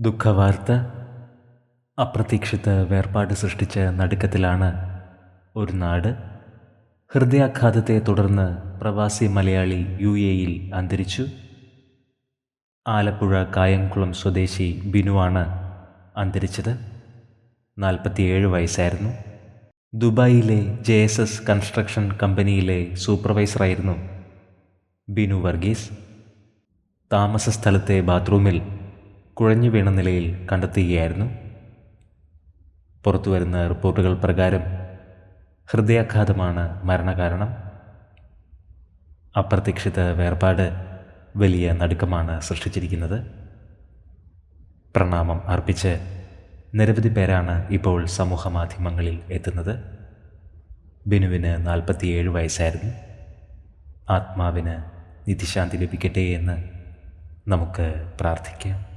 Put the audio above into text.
ദുഃഖവാർത്ത അപ്രതീക്ഷിത വേർപാട് സൃഷ്ടിച്ച നടുക്കത്തിലാണ് ഒരു നാട്. ഹൃദയാഘാതത്തെ തുടർന്ന് പ്രവാസി മലയാളി യു എയിൽ അന്തരിച്ചു. ആലപ്പുഴ കായംകുളം സ്വദേശി ബിനുവാണ് അന്തരിച്ചത്. നാൽപ്പത്തിയേഴ് വയസ്സായിരുന്നു. ദുബായിലെ ജെ എസ് എസ് കൺസ്ട്രക്ഷൻ കമ്പനിയിലെ സൂപ്പർവൈസറായിരുന്നു ബിനു വർഗീസ്. താമസ സ്ഥലത്തെ ബാത്റൂമിൽ കുഴഞ്ഞു വീണ നിലയിൽ കണ്ടെത്തുകയായിരുന്നു. പുറത്തു വരുന്ന റിപ്പോർട്ടുകൾ പ്രകാരം ഹൃദയാഘാതമാണ് മരണകാരണം. അപ്രതീക്ഷിത വേർപാട് വലിയ നടുക്കമാണ് സൃഷ്ടിച്ചിരിക്കുന്നത്. പ്രണാമം അർപ്പിച്ച് നിരവധി പേരാണ് ഇപ്പോൾ സമൂഹ മാധ്യമങ്ങളിൽ എത്തുന്നത്. ബിനുവിന് നാൽപ്പത്തിയേഴ് വയസ്സായിരുന്നു. ആത്മാവിന് നിധിശാന്തി ലഭിക്കട്ടെ എന്ന് നമുക്ക് പ്രാർത്ഥിക്കാം.